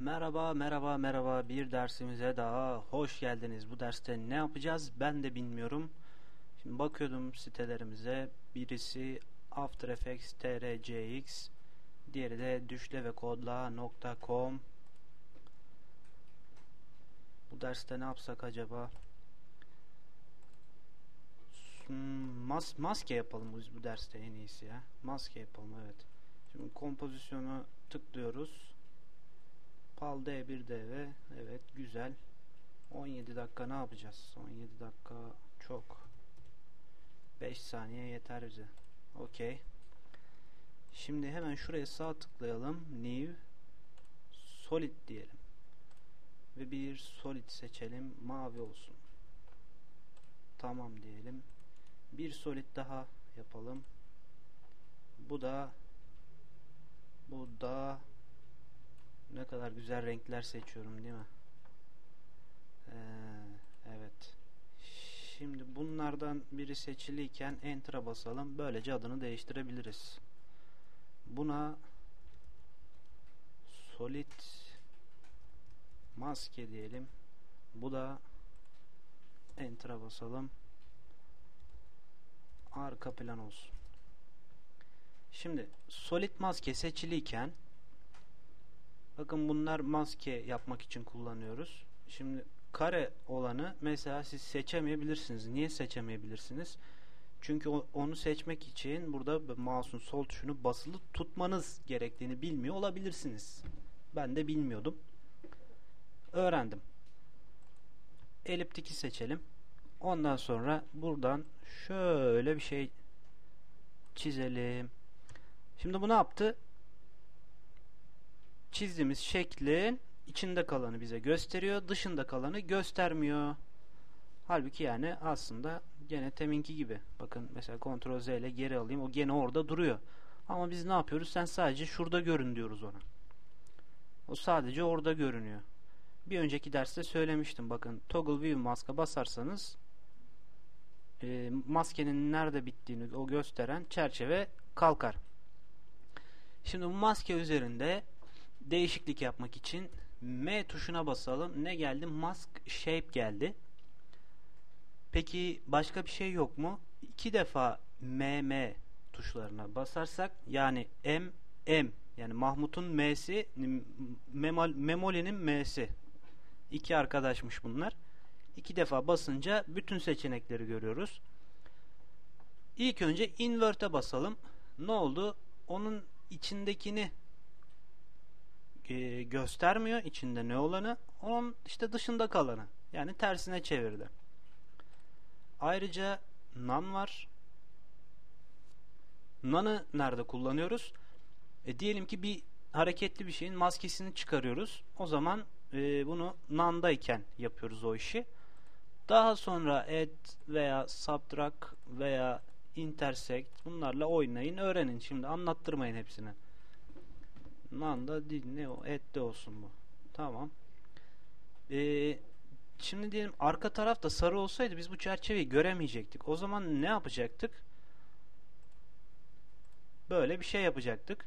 Merhaba, merhaba, merhaba. Bir dersimize daha hoş geldiniz. Bu derste ne yapacağız ben de bilmiyorum. Şimdi bakıyordum sitelerimize. Birisi After Effects TRCX, diğeri de düşlevekodla.com. Bu derste ne yapsak acaba? Hmm, Mas maske yapalım biz bu derste en iyisi ya. Maske yapalım evet. Şimdi kompozisyonu tıklıyoruz. PAL D1DV evet güzel. 17 dakika ne yapacağız? 17 dakika çok. 5 saniye yeter bize. Okey. Şimdi hemen şuraya sağ tıklayalım. New solid diyelim. Ve bir solid seçelim. Mavi olsun. Tamam diyelim. Bir solid daha yapalım. Bu da bu da ne kadar güzel renkler seçiyorum değil mi? Ee, evet. Şimdi bunlardan biri seçiliyken Enter'a basalım. Böylece adını değiştirebiliriz. Buna Solid Maske diyelim. Bu da Enter'a basalım. Arka plan olsun. Şimdi Solid Maske seçiliyken Bakın bunlar maske yapmak için kullanıyoruz. Şimdi kare olanı mesela siz seçemeyebilirsiniz. Niye seçemeyebilirsiniz? Çünkü onu seçmek için burada mouse'un sol tuşunu basılı tutmanız gerektiğini bilmiyor olabilirsiniz. Ben de bilmiyordum. Öğrendim. Eliptiki seçelim. Ondan sonra buradan şöyle bir şey çizelim. Şimdi bu ne yaptı? Çizdiğimiz şeklin içinde kalanı bize gösteriyor. Dışında kalanı göstermiyor. Halbuki yani aslında gene teminki gibi. Bakın mesela Ctrl Z ile geri alayım. O gene orada duruyor. Ama biz ne yapıyoruz? Sen sadece şurada görün diyoruz ona. O sadece orada görünüyor. Bir önceki derste söylemiştim. Bakın toggle view maska basarsanız e, maskenin nerede bittiğini o gösteren çerçeve kalkar. Şimdi bu maske üzerinde değişiklik yapmak için M tuşuna basalım. Ne geldi? Mask Shape geldi. Peki başka bir şey yok mu? İki defa MM tuşlarına basarsak yani M M yani Mahmut'un M'si Memoli'nin M'si iki arkadaşmış bunlar. İki defa basınca bütün seçenekleri görüyoruz. İlk önce invert'e basalım. Ne oldu? Onun içindekini e, göstermiyor içinde ne olanı. Onun işte dışında kalanı. Yani tersine çevirdi. Ayrıca nan var. Nan'ı nerede kullanıyoruz? E, diyelim ki bir hareketli bir şeyin maskesini çıkarıyoruz. O zaman e, bunu nan'dayken yapıyoruz o işi. Daha sonra add veya subtract veya intersect bunlarla oynayın, öğrenin. Şimdi anlattırmayın hepsini. Nanda değil ne o ette olsun bu. Tamam. Ee, şimdi diyelim arka tarafta sarı olsaydı biz bu çerçeveyi göremeyecektik. O zaman ne yapacaktık? Böyle bir şey yapacaktık.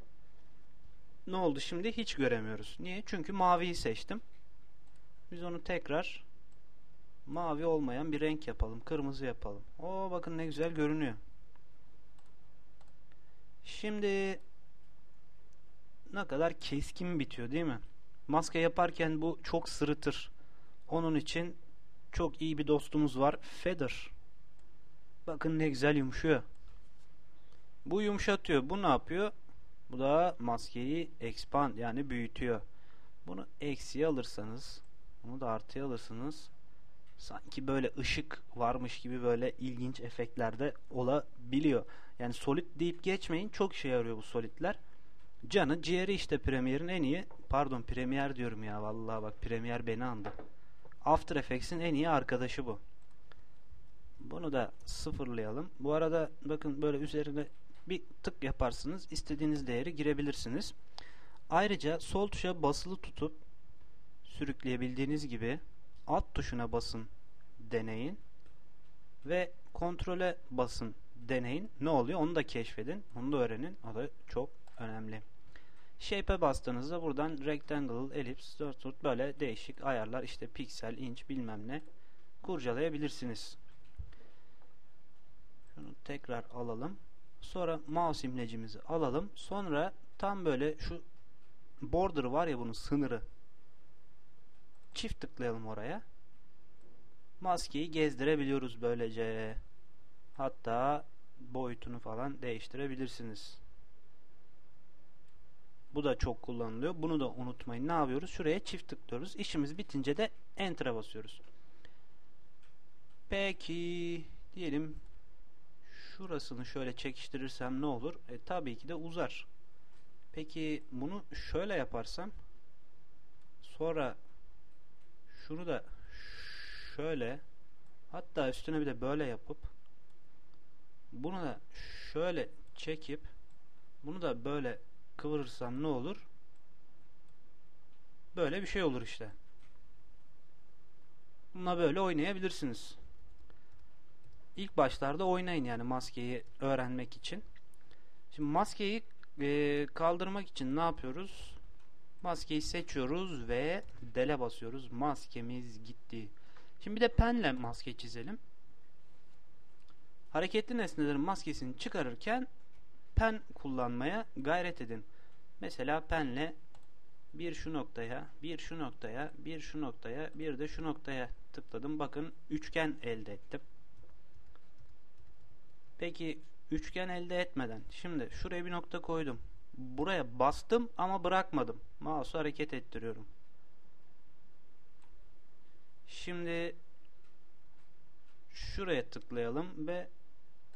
Ne oldu şimdi? Hiç göremiyoruz. Niye? Çünkü maviyi seçtim. Biz onu tekrar mavi olmayan bir renk yapalım. Kırmızı yapalım. O bakın ne güzel görünüyor. Şimdi ne kadar keskin bitiyor değil mi? Maske yaparken bu çok sırıtır. Onun için çok iyi bir dostumuz var. Feather. Bakın ne güzel yumuşuyor. Bu yumuşatıyor. Bu ne yapıyor? Bu da maskeyi expand yani büyütüyor. Bunu eksiye alırsanız bunu da artıya alırsınız. Sanki böyle ışık varmış gibi böyle ilginç efektlerde olabiliyor. Yani solid deyip geçmeyin. Çok işe yarıyor bu solidler. Canı ciğeri işte Premiere'in en iyi pardon Premiere diyorum ya vallahi bak Premiere beni andı. After Effects'in en iyi arkadaşı bu. Bunu da sıfırlayalım. Bu arada bakın böyle üzerine bir tık yaparsınız. istediğiniz değeri girebilirsiniz. Ayrıca sol tuşa basılı tutup sürükleyebildiğiniz gibi alt tuşuna basın deneyin ve kontrole basın deneyin. Ne oluyor? Onu da keşfedin. Onu da öğrenin. O da çok önemli. Shape'e bastığınızda buradan rectangle, ellipse, dört böyle değişik ayarlar işte piksel, inç bilmem ne kurcalayabilirsiniz. Şunu tekrar alalım. Sonra mouse imlecimizi alalım. Sonra tam böyle şu border var ya bunun sınırı. Çift tıklayalım oraya. Maskeyi gezdirebiliyoruz böylece. Hatta boyutunu falan değiştirebilirsiniz. Bu da çok kullanılıyor. Bunu da unutmayın. Ne yapıyoruz? Şuraya çift tıklıyoruz. İşimiz bitince de Enter'a basıyoruz. Peki diyelim şurasını şöyle çekiştirirsem ne olur? E, tabii ki de uzar. Peki bunu şöyle yaparsam sonra şunu da şöyle hatta üstüne bir de böyle yapıp bunu da şöyle çekip bunu da böyle kıvırırsam ne olur? Böyle bir şey olur işte. Bununla böyle oynayabilirsiniz. İlk başlarda oynayın yani maskeyi öğrenmek için. Şimdi maskeyi e, kaldırmak için ne yapıyoruz? Maskeyi seçiyoruz ve dele basıyoruz. Maskemiz gitti. Şimdi bir de penle maske çizelim. Hareketli nesnelerin maskesini çıkarırken pen kullanmaya gayret edin. Mesela penle bir şu noktaya, bir şu noktaya, bir şu noktaya, bir de şu noktaya tıkladım. Bakın üçgen elde ettim. Peki üçgen elde etmeden şimdi şuraya bir nokta koydum. Buraya bastım ama bırakmadım. Mouse'u hareket ettiriyorum. Şimdi şuraya tıklayalım ve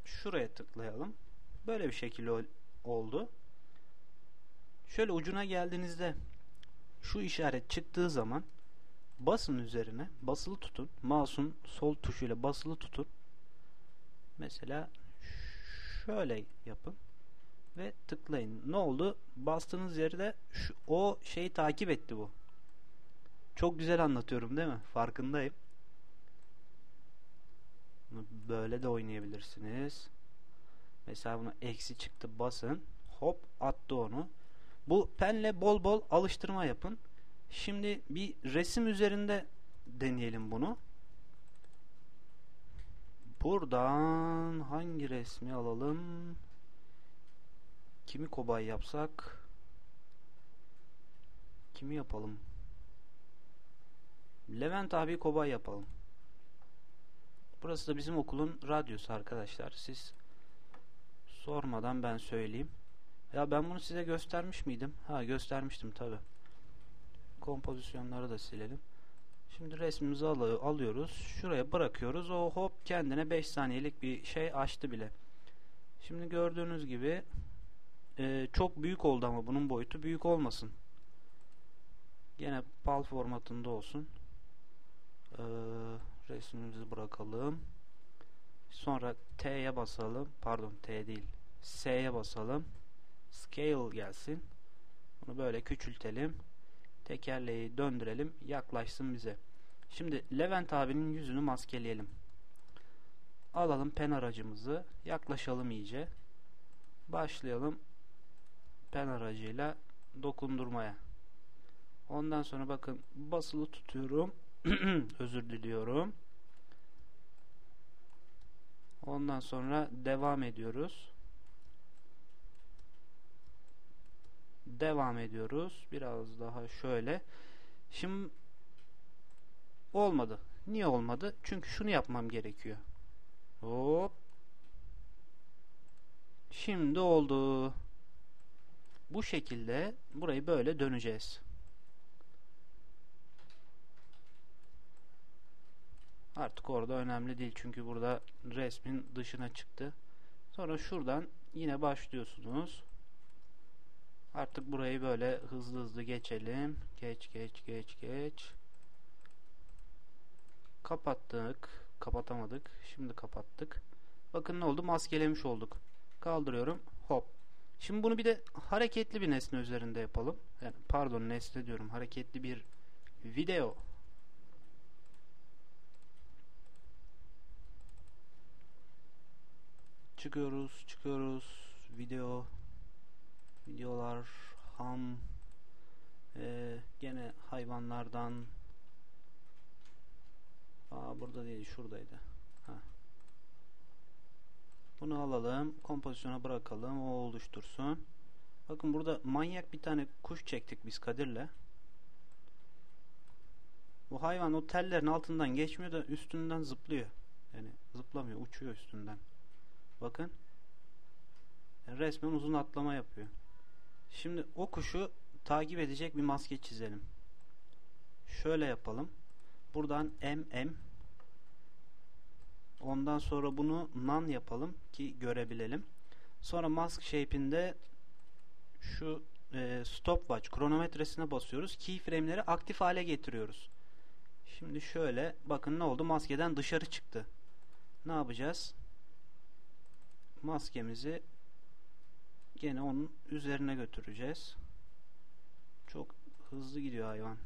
şuraya tıklayalım. Böyle bir şekilde oldu. Şöyle ucuna geldiğinizde şu işaret çıktığı zaman basın üzerine basılı tutun. Mouse'un sol tuşuyla basılı tutun. Mesela şöyle yapın ve tıklayın. Ne oldu? Bastığınız yerde şu, o şeyi takip etti bu. Çok güzel anlatıyorum değil mi? Farkındayım. Böyle de oynayabilirsiniz. Mesela buna eksi çıktı basın. Hop attı onu. Bu penle bol bol alıştırma yapın. Şimdi bir resim üzerinde deneyelim bunu. Buradan hangi resmi alalım? Kimi kobay yapsak? Kimi yapalım? Levent abi kobay yapalım. Burası da bizim okulun radyosu arkadaşlar. Siz sormadan ben söyleyeyim. Ya ben bunu size göstermiş miydim? Ha göstermiştim tabi. Kompozisyonları da silelim. Şimdi resmimizi al alıyoruz. Şuraya bırakıyoruz. O hop kendine 5 saniyelik bir şey açtı bile. Şimdi gördüğünüz gibi e, çok büyük oldu ama bunun boyutu büyük olmasın. Gene PAL formatında olsun. E, resmimizi bırakalım. Sonra T'ye basalım. Pardon T değil. S'ye basalım. Scale gelsin. Bunu böyle küçültelim. Tekerleği döndürelim. Yaklaşsın bize. Şimdi Levent abinin yüzünü maskeleyelim. Alalım pen aracımızı. Yaklaşalım iyice. Başlayalım pen aracıyla dokundurmaya. Ondan sonra bakın basılı tutuyorum. Özür diliyorum. Ondan sonra devam ediyoruz. Devam ediyoruz. Biraz daha şöyle. Şimdi olmadı. Niye olmadı? Çünkü şunu yapmam gerekiyor. Hop. Şimdi oldu. Bu şekilde burayı böyle döneceğiz. Artık orada önemli değil çünkü burada resmin dışına çıktı. Sonra şuradan yine başlıyorsunuz. Artık burayı böyle hızlı hızlı geçelim. Geç geç geç geç. Kapattık. Kapatamadık. Şimdi kapattık. Bakın ne oldu? Maskelemiş olduk. Kaldırıyorum. Hop. Şimdi bunu bir de hareketli bir nesne üzerinde yapalım. Yani pardon nesne diyorum. Hareketli bir video. Çıkıyoruz, çıkıyoruz. Video videolar ham ee, gene hayvanlardan Aa burada değil şuradaydı. Ha. Bunu alalım. Kompozisyona bırakalım. O oluştursun. Bakın burada manyak bir tane kuş çektik biz Kadir'le. Bu hayvan o tellerin altından geçmiyor da üstünden zıplıyor. Yani zıplamıyor, uçuyor üstünden. Bakın. Resmen uzun atlama yapıyor. Şimdi o kuşu takip edecek bir maske çizelim. Şöyle yapalım. Buradan MM Ondan sonra bunu none yapalım ki görebilelim. Sonra mask shape'inde şu e, stopwatch kronometresine basıyoruz. Keyframe'leri aktif hale getiriyoruz. Şimdi şöyle bakın ne oldu? Maskeden dışarı çıktı. Ne yapacağız? Maskemizi gene onun üzerine götüreceğiz. Çok hızlı gidiyor hayvan.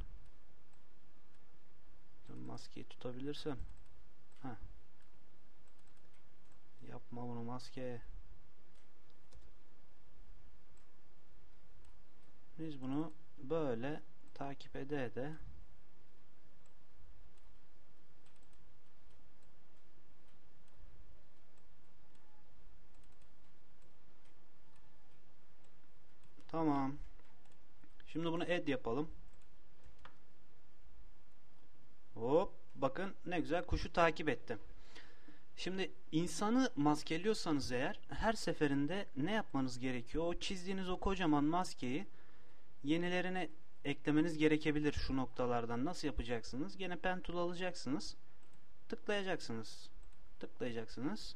Maskeyi tutabilirsem. Heh. Yapma bunu maske. Biz bunu böyle takip ede ede Tamam. Şimdi bunu add yapalım. Hop. Bakın ne güzel kuşu takip ettim. Şimdi insanı maskeliyorsanız eğer her seferinde ne yapmanız gerekiyor? O çizdiğiniz o kocaman maskeyi yenilerine eklemeniz gerekebilir şu noktalardan. Nasıl yapacaksınız? Gene pen tool alacaksınız. Tıklayacaksınız. Tıklayacaksınız.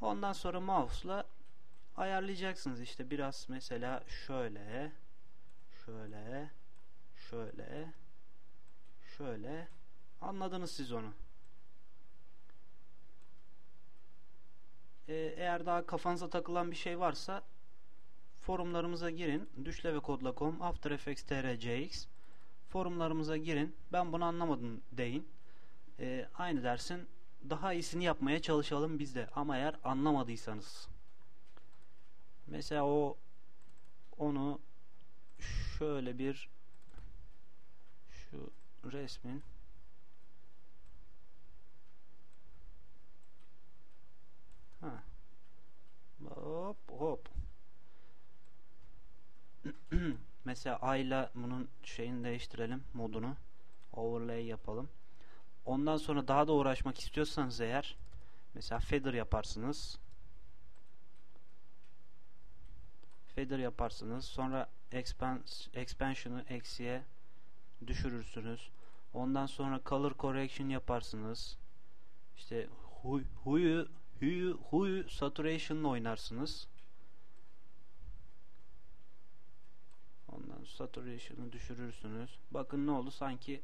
Ondan sonra mouse'la ayarlayacaksınız. İşte biraz mesela şöyle şöyle şöyle şöyle anladınız siz onu. Ee, eğer daha kafanıza takılan bir şey varsa forumlarımıza girin. düşlevekodla.com After Effects TRCX forumlarımıza girin. Ben bunu anlamadım deyin. Ee, aynı dersin daha iyisini yapmaya çalışalım biz de. Ama eğer anlamadıysanız mesela o onu şöyle bir şu resmin Ha. Hop hop. Mesela ayla bunun şeyini değiştirelim modunu. Overlay yapalım. Ondan sonra daha da uğraşmak istiyorsanız eğer mesela feather yaparsınız. Feather yaparsınız. Sonra expans expansion'ı eksiye düşürürsünüz. Ondan sonra color correction yaparsınız. İşte huy, huyu Hu'yu Hu Saturation'la oynarsınız. Ondan Saturation'ı düşürürsünüz. Bakın ne oldu sanki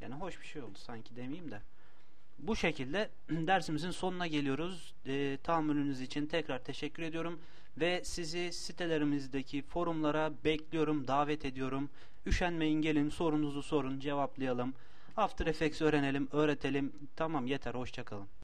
yani hoş bir şey oldu sanki demeyeyim de. Bu şekilde dersimizin sonuna geliyoruz. E, tahammülünüz için tekrar teşekkür ediyorum. Ve sizi sitelerimizdeki forumlara bekliyorum, davet ediyorum. Üşenmeyin gelin sorunuzu sorun cevaplayalım. After Effects öğrenelim, öğretelim. Tamam yeter hoşçakalın.